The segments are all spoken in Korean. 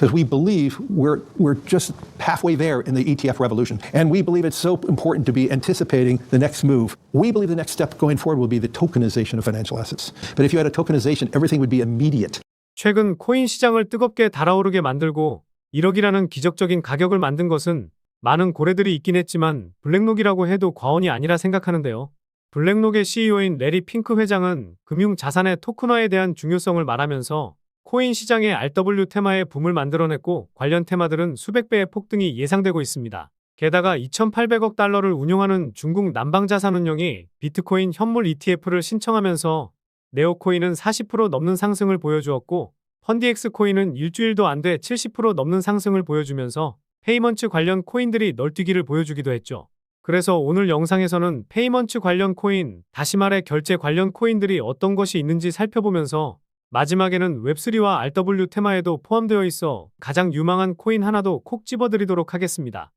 because we believe we're, we're just halfway there in the ETF revolution. And we believe it's so important to be anticipating the next move. We believe the next step going forward will be the tokenization of financial assets. But if you had a tokenization, everything would be immediate. 최근 코인 시장을 뜨겁게 달아오르게 만들고 1억이라는 기적적인 가격을 만든 것은 많은 고래들이 있긴 했지만 블랙록이라고 해도 과언이 아니라 생각하는데요. 블랙록의 CEO인 레리 핑크 회장은 금융 자산의 토큰화에 대한 중요성을 말하면서 코인 시장의 RW 테마의 붐을 만들어냈고 관련 테마들은 수백 배의 폭등이 예상되고 있습니다. 게다가 2,800억 달러를 운용하는 중국 남방자산운용이 비트코인 현물 ETF를 신청하면서 네오코인은 40% 넘는 상승을 보여주었고 펀디엑스 코인은 일주일도 안 돼 70% 넘는 상승을 보여주면서 페이먼츠 관련 코인들이 널뛰기를 보여주기도 했죠. 그래서 오늘 영상에서는 페이먼츠 관련 코인, 다시 말해 결제 관련 코인들이 어떤 것이 있는지 살펴보면서 마지막에는 웹3와 RW 테마에도 포함되어 있어 가장 유망한 코인 하나도 콕 집어드리도록 하겠습니다.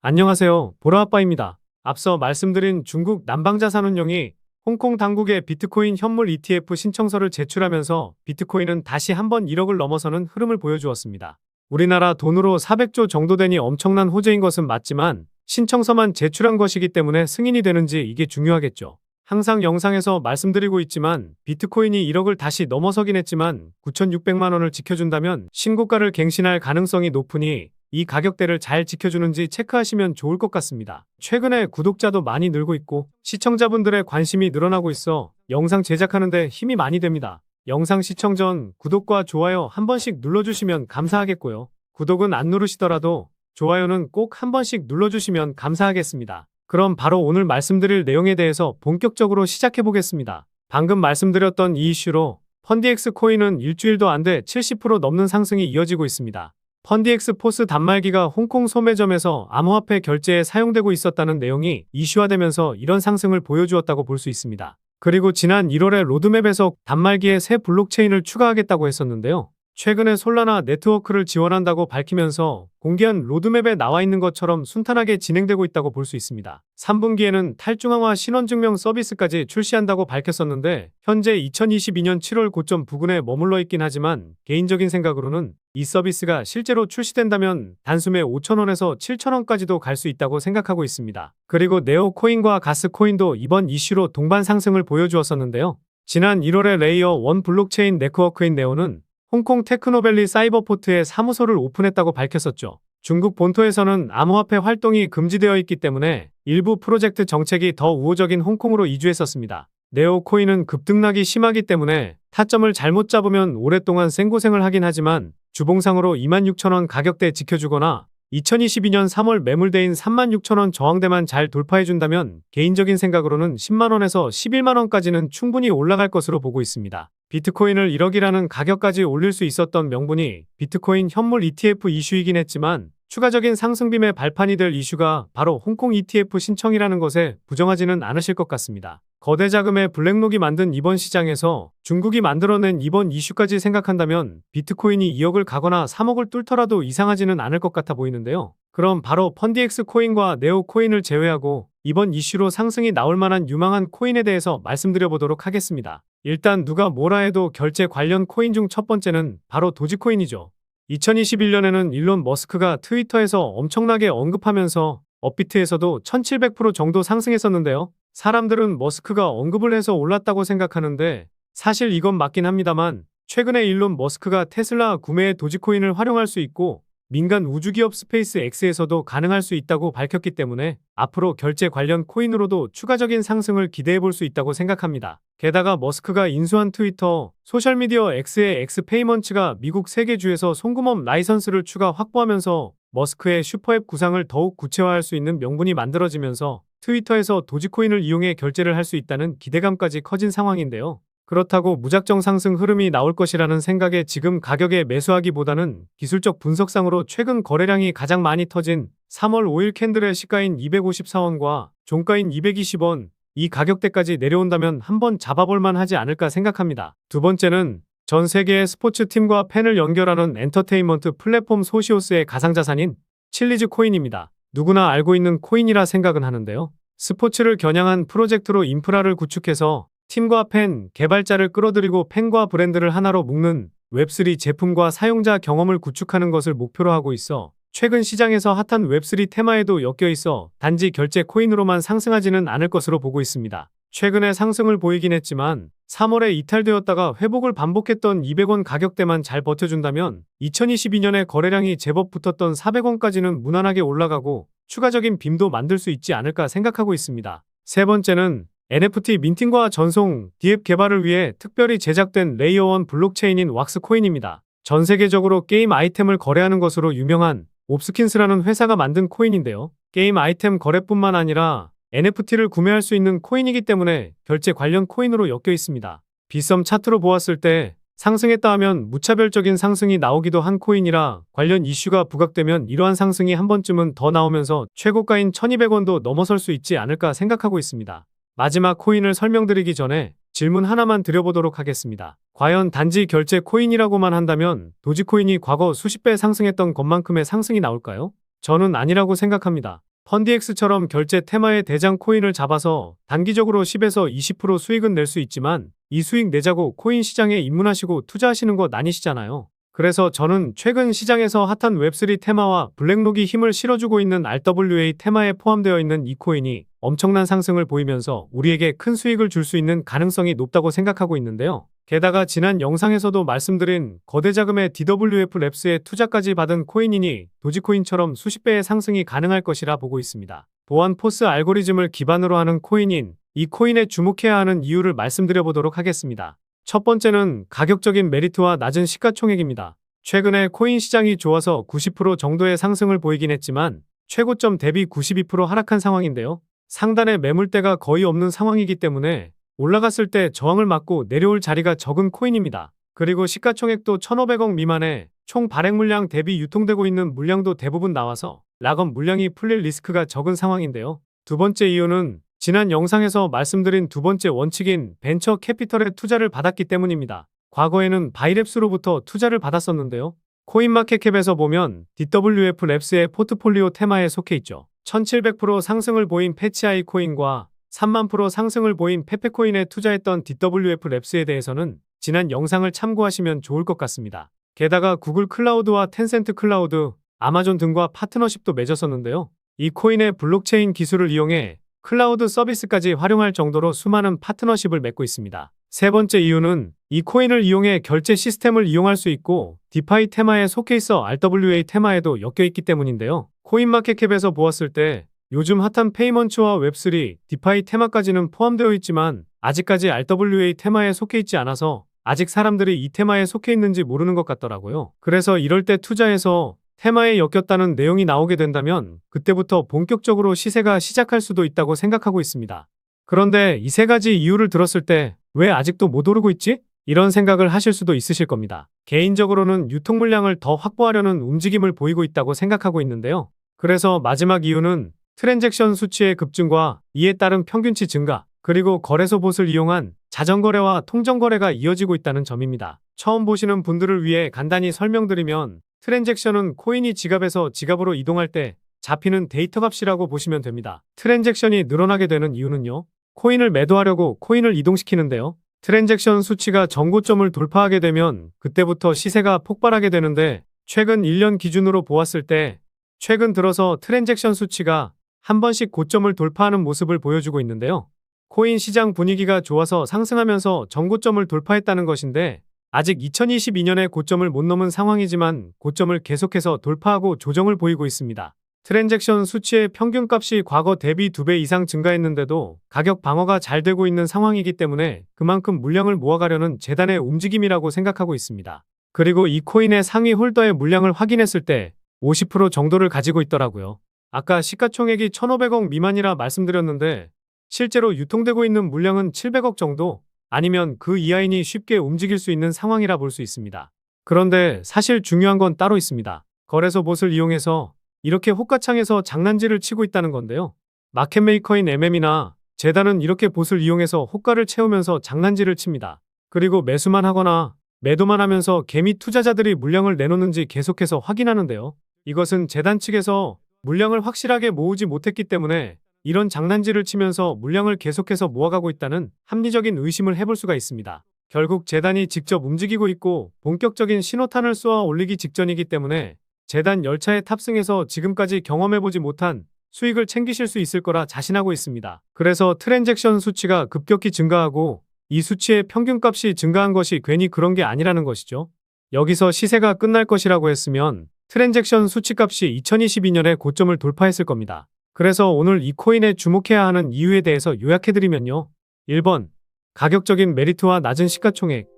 안녕하세요. 보라아빠입니다. 앞서 말씀드린 중국 남방자산운용이 홍콩 당국에 비트코인 현물 ETF 신청서를 제출하면서 비트코인은 다시 한번 1억을 넘어서는 흐름을 보여주었습니다. 우리나라 돈으로 400조 정도 되니 엄청난 호재인 것은 맞지만 신청서만 제출한 것이기 때문에 승인이 되는지 이게 중요하겠죠. 항상 영상에서 말씀드리고 있지만 비트코인이 1억을 다시 넘어서긴 했지만 9,600만 원을 지켜준다면 신고가를 갱신할 가능성이 높으니 이 가격대를 잘 지켜주는지 체크하시면 좋을 것 같습니다. 최근에 구독자도 많이 늘고 있고 시청자분들의 관심이 늘어나고 있어 영상 제작하는데 힘이 많이 됩니다. 영상 시청 전 구독과 좋아요 한 번씩 눌러주시면 감사하겠고요. 구독은 안 누르시더라도 좋아요는 꼭 한 번씩 눌러주시면 감사하겠습니다. 그럼 바로 오늘 말씀드릴 내용에 대해서 본격적으로 시작해 보겠습니다. 방금 말씀드렸던 이 이슈로 펀디엑스 코인은 일주일도 안 돼 70% 넘는 상승이 이어지고 있습니다. 펀디엑스 포스 단말기가 홍콩 소매점에서 암호화폐 결제에 사용되고 있었다는 내용이 이슈화되면서 이런 상승을 보여주었다고 볼 수 있습니다. 그리고 지난 1월에 로드맵에서 단말기에 새 블록체인을 추가하겠다고 했었는데요. 최근에 솔라나 네트워크를 지원한다고 밝히면서 공개한 로드맵에 나와 있는 것처럼 순탄하게 진행되고 있다고 볼 수 있습니다. 3분기에는 탈중앙화 신원증명 서비스까지 출시한다고 밝혔었는데 현재 2022년 7월 고점 부근에 머물러 있긴 하지만 개인적인 생각으로는 이 서비스가 실제로 출시된다면 단숨에 5천원에서 7천원까지도 갈 수 있다고 생각하고 있습니다. 그리고 네오코인과 가스코인도 이번 이슈로 동반 상승을 보여주었었는데요. 지난 1월에 레이어 1 블록체인 네트워크인 네오는 홍콩 테크노밸리 사이버포트에 사무소를 오픈했다고 밝혔었죠. 중국 본토에서는 암호화폐 활동이 금지되어 있기 때문에 일부 프로젝트 정책이 더 우호적인 홍콩으로 이주했었습니다. 네오코인은 급등락이 심하기 때문에 타점을 잘못 잡으면 오랫동안 생고생을 하긴 하지만 주봉상으로 26,000원 가격대 지켜주거나 2022년 3월 매물대인 36,000원 저항대만 잘 돌파해준다면 개인적인 생각으로는 10만원에서 11만원까지는 충분히 올라갈 것으로 보고 있습니다. 비트코인을 1억이라는 가격까지 올릴 수 있었던 명분이 비트코인 현물 ETF 이슈이긴 했지만 추가적인 상승빔의 발판이 될 이슈가 바로 홍콩 ETF 신청이라는 것에 부정하지는 않으실 것 같습니다. 거대 자금의 블랙록이 만든 이번 시장에서 중국이 만들어낸 이번 이슈까지 생각한다면 비트코인이 2억을 가거나 3억을 뚫더라도 이상하지는 않을 것 같아 보이는데요. 그럼 바로 펀디엑스 코인과 네오 코인을 제외하고 이번 이슈로 상승이 나올 만한 유망한 코인에 대해서 말씀드려 보도록 하겠습니다. 일단 누가 뭐라 해도 결제 관련 코인 중 첫 번째는 바로 도지코인이죠. 2021년에는 일론 머스크가 트위터에서 엄청나게 언급하면서 업비트에서도 1700% 정도 상승했었는데요. 사람들은 머스크가 언급을 해서 올랐다고 생각하는데 사실 이건 맞긴 합니다만 최근에 일론 머스크가 테슬라 구매에 도지코인을 활용할 수 있고 민간 우주기업 스페이스 X에서도 가능할 수 있다고 밝혔기 때문에 앞으로 결제 관련 코인으로도 추가적인 상승을 기대해 볼 수 있다고 생각합니다. 게다가 머스크가 인수한 트위터, 소셜미디어 X의 X페이먼츠가 미국 세계주에서 송금업 라이선스를 추가 확보하면서 머스크의 슈퍼앱 구상을 더욱 구체화할 수 있는 명분이 만들어지면서 트위터에서 도지코인을 이용해 결제를 할 수 있다는 기대감까지 커진 상황인데요. 그렇다고 무작정 상승 흐름이 나올 것이라는 생각에 지금 가격에 매수하기보다는 기술적 분석상으로 최근 거래량이 가장 많이 터진 3월 5일 캔들의 시가인 254원과 종가인 220원, 이 가격대까지 내려온다면 한번 잡아볼만 하지 않을까 생각합니다. 두 번째는 전 세계의 스포츠 팀과 팬을 연결하는 엔터테인먼트 플랫폼 소시오스의 가상자산인 칠리즈 코인입니다. 누구나 알고 있는 코인이라 생각은 하는데요. 스포츠를 겨냥한 프로젝트로 인프라를 구축해서 팀과 팬, 개발자를 끌어들이고 팬과 브랜드를 하나로 묶는 웹3 제품과 사용자 경험을 구축하는 것을 목표로 하고 있어 최근 시장에서 핫한 웹3 테마에도 엮여 있어 단지 결제 코인으로만 상승하지는 않을 것으로 보고 있습니다. 최근에 상승을 보이긴 했지만 3월에 이탈되었다가 회복을 반복했던 200원 가격대만 잘 버텨준다면 2022년에 거래량이 제법 붙었던 400원까지는 무난하게 올라가고 추가적인 빔도 만들 수 있지 않을까 생각하고 있습니다. 세 번째는 NFT 민팅과 전송, 디앱 개발을 위해 특별히 제작된 레이어1 블록체인인 왁스코인입니다. 전 세계적으로 게임 아이템을 거래하는 것으로 유명한 옵스킨스라는 회사가 만든 코인인데요. 게임 아이템 거래뿐만 아니라 NFT를 구매할 수 있는 코인이기 때문에 결제 관련 코인으로 엮여 있습니다. 비썸 차트로 보았을 때 상승했다 하면 무차별적인 상승이 나오기도 한 코인이라 관련 이슈가 부각되면 이러한 상승이 한 번쯤은 더 나오면서 최고가인 1200원도 넘어설 수 있지 않을까 생각하고 있습니다. 마지막 코인을 설명드리기 전에 질문 하나만 드려보도록 하겠습니다. 과연 단지 결제 코인이라고만 한다면 도지코인이 과거 수십 배 상승했던 것만큼의 상승이 나올까요? 저는 아니라고 생각합니다. 펀디엑스처럼 결제 테마의 대장 코인을 잡아서 단기적으로 10에서 20% 수익은 낼 수 있지만 이 수익 내자고 코인 시장에 입문하시고 투자하시는 것 아니시잖아요. 그래서 저는 최근 시장에서 핫한 웹3 테마와 블랙록이 힘을 실어주고 있는 RWA 테마에 포함되어 있는 이 코인이 엄청난 상승을 보이면서 우리에게 큰 수익을 줄 수 있는 가능성이 높다고 생각하고 있는데요. 게다가 지난 영상에서도 말씀드린 거대 자금의 DWF 랩스에 투자까지 받은 코인이니 도지코인처럼 수십 배의 상승이 가능할 것이라 보고 있습니다. 보안 포스 알고리즘을 기반으로 하는 코인인 이 코인에 주목해야 하는 이유를 말씀드려 보도록 하겠습니다. 첫 번째는 가격적인 메리트와 낮은 시가총액입니다. 최근에 코인 시장이 좋아서 90% 정도의 상승을 보이긴 했지만 최고점 대비 92% 하락한 상황인데요. 상단에 매물대가 거의 없는 상황이기 때문에 올라갔을 때 저항을 맞고 내려올 자리가 적은 코인입니다. 그리고 시가총액도 1,500억 미만에 총 발행 물량 대비 유통되고 있는 물량도 대부분 나와서 락업 물량이 풀릴 리스크가 적은 상황인데요. 두 번째 이유는 지난 영상에서 말씀드린 두 번째 원칙인 벤처 캐피털의 투자를 받았기 때문입니다. 과거에는 바이랩스로부터 투자를 받았었는데요. 코인마켓캡에서 보면 DWF 랩스의 포트폴리오 테마에 속해 있죠. 1700% 상승을 보인 패치아이 코인과 3만 프로 상승을 보인 페페코인에 투자했던 DWF 랩스에 대해서는 지난 영상을 참고하시면 좋을 것 같습니다. 게다가 구글 클라우드와 텐센트 클라우드, 아마존 등과 파트너십도 맺었었는데요. 이 코인의 블록체인 기술을 이용해 클라우드 서비스까지 활용할 정도로 수많은 파트너십을 맺고 있습니다. 세 번째 이유는 이 코인을 이용해 결제 시스템을 이용할 수 있고 디파이 테마에 속해 있어 RWA 테마에도 엮여 있기 때문인데요. 코인마켓캡에서 보았을 때 요즘 핫한 페이먼츠와 웹3, 디파이 테마까지는 포함되어 있지만 아직까지 RWA 테마에 속해 있지 않아서 아직 사람들이 이 테마에 속해 있는지 모르는 것 같더라고요. 그래서 이럴 때 투자해서 테마에 엮였다는 내용이 나오게 된다면 그때부터 본격적으로 시세가 시작할 수도 있다고 생각하고 있습니다. 그런데 이 세 가지 이유를 들었을 때 왜 아직도 못 오르고 있지? 이런 생각을 하실 수도 있으실 겁니다. 개인적으로는 유통 물량을 더 확보하려는 움직임을 보이고 있다고 생각하고 있는데요. 그래서 마지막 이유는 트랜잭션 수치의 급증과 이에 따른 평균치 증가, 그리고 거래소 봇을 이용한 자전거래와 통정거래가 이어지고 있다는 점입니다. 처음 보시는 분들을 위해 간단히 설명드리면 트랜잭션은 코인이 지갑에서 지갑으로 이동할 때 잡히는 데이터 값이라고 보시면 됩니다. 트랜잭션이 늘어나게 되는 이유는요. 코인을 매도하려고 코인을 이동시키는데요. 트랜잭션 수치가 정고점을 돌파하게 되면 그때부터 시세가 폭발하게 되는데 최근 1년 기준으로 보았을 때 최근 들어서 트랜잭션 수치가 한 번씩 고점을 돌파하는 모습을 보여주고 있는데요. 코인 시장 분위기가 좋아서 상승하면서 정고점을 돌파했다는 것인데 아직 2022년에 고점을 못 넘은 상황이지만 고점을 계속해서 돌파하고 조정을 보이고 있습니다. 트랜잭션 수치의 평균값이 과거 대비 2배 이상 증가했는데도 가격 방어가 잘 되고 있는 상황이기 때문에 그만큼 물량을 모아가려는 재단의 움직임이라고 생각하고 있습니다. 그리고 이 코인의 상위 홀더의 물량을 확인했을 때 50% 정도를 가지고 있더라고요. 아까 시가총액이 1,500억 미만이라 말씀드렸는데 실제로 유통되고 있는 물량은 700억 정도 아니면 그 이하인이 쉽게 움직일 수 있는 상황이라 볼 수 있습니다. 그런데 사실 중요한 건 따로 있습니다. 거래소 봇을 이용해서 이렇게 호가창에서 장난질을 치고 있다는 건데요. 마켓메이커인 MM이나 재단은 이렇게 봇을 이용해서 호가를 채우면서 장난질을 칩니다. 그리고 매수만 하거나 매도만 하면서 개미 투자자들이 물량을 내놓는지 계속해서 확인하는데요. 이것은 재단 측에서 물량을 확실하게 모으지 못했기 때문에 이런 장난질을 치면서 물량을 계속해서 모아가고 있다는 합리적인 의심을 해볼 수가 있습니다. 결국 재단이 직접 움직이고 있고 본격적인 신호탄을 쏘아 올리기 직전이기 때문에 재단 열차에 탑승해서 지금까지 경험해보지 못한 수익을 챙기실 수 있을 거라 자신하고 있습니다. 그래서 트랜잭션 수치가 급격히 증가하고 이 수치의 평균값이 증가한 것이 괜히 그런 게 아니라는 것이죠. 여기서 시세가 끝날 것이라고 했으면 트랜잭션 수치값이 2022년에 고점을 돌파했을 겁니다. 그래서 오늘 이 코인에 주목해야 하는 이유에 대해서 요약해드리면요. 1번, 가격적인 메리트와 낮은 시가총액.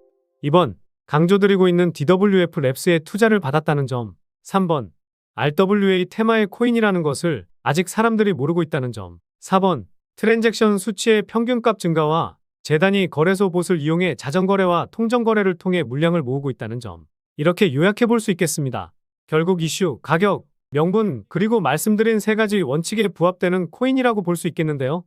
2번, 강조드리고 있는 DWF 랩스에 투자를 받았다는 점. 3번, RWA 테마의 코인이라는 것을 아직 사람들이 모르고 있다는 점. 4번, 트랜잭션 수치의 평균값 증가와 재단이 거래소 봇을 이용해 자전거래와 통정거래를 통해 물량을 모으고 있다는 점. 이렇게 요약해 볼 수 있겠습니다. 결국 이슈, 가격, 명분, 그리고 말씀드린 세 가지 원칙에 부합되는 코인이라고 볼 수 있겠는데요.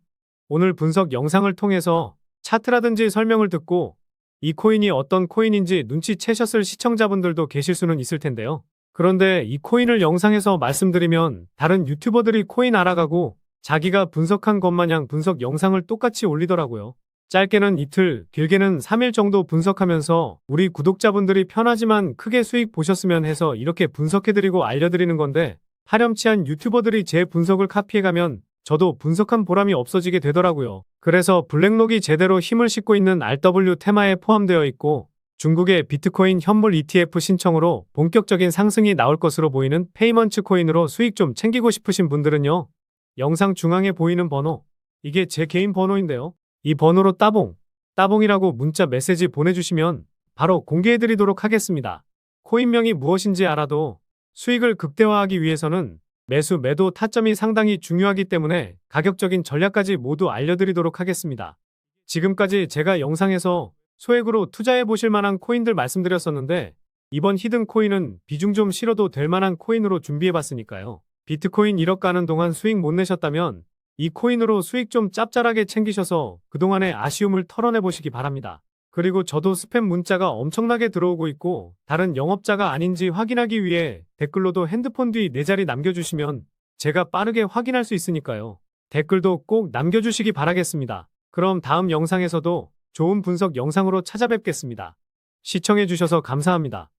오늘 분석 영상을 통해서 차트라든지 설명을 듣고 이 코인이 어떤 코인인지 눈치채셨을 시청자분들도 계실 수는 있을 텐데요. 그런데 이 코인을 영상에서 말씀드리면 다른 유튜버들이 코인 알아가고 자기가 분석한 것 마냥 분석 영상을 똑같이 올리더라고요. 짧게는 이틀, 길게는 3일 정도 분석하면서 우리 구독자분들이 편하지만 크게 수익 보셨으면 해서 이렇게 분석해드리고 알려드리는 건데 파렴치한 유튜버들이 제 분석을 카피해가면 저도 분석한 보람이 없어지게 되더라고요. 그래서 블랙록이 제대로 힘을 싣고 있는 RW 테마에 포함되어 있고 중국의 비트코인 현물 ETF 신청으로 본격적인 상승이 나올 것으로 보이는 페이먼츠 코인으로 수익 좀 챙기고 싶으신 분들은요. 영상 중앙에 보이는 번호, 이게 제 개인 번호인데요. 이 번호로 따봉, 따봉이라고 문자 메시지 보내주시면 바로 공개해드리도록 하겠습니다. 코인명이 무엇인지 알아도 수익을 극대화하기 위해서는 매수, 매도 타점이 상당히 중요하기 때문에 가격적인 전략까지 모두 알려드리도록 하겠습니다. 지금까지 제가 영상에서 소액으로 투자해 보실 만한 코인들 말씀드렸었는데 이번 히든 코인은 비중 좀 실어도 될 만한 코인으로 준비해 봤으니까요. 비트코인 1억 가는 동안 수익 못 내셨다면 이 코인으로 수익 좀 짭짤하게 챙기셔서 그동안의 아쉬움을 털어내 보시기 바랍니다. 그리고 저도 스팸 문자가 엄청나게 들어오고 있고 다른 영업자가 아닌지 확인하기 위해 댓글로도 핸드폰 뒤 네 자리 남겨주시면 제가 빠르게 확인할 수 있으니까요. 댓글도 꼭 남겨주시기 바라겠습니다. 그럼 다음 영상에서도 좋은 분석 영상으로 찾아뵙겠습니다. 시청해주셔서 감사합니다.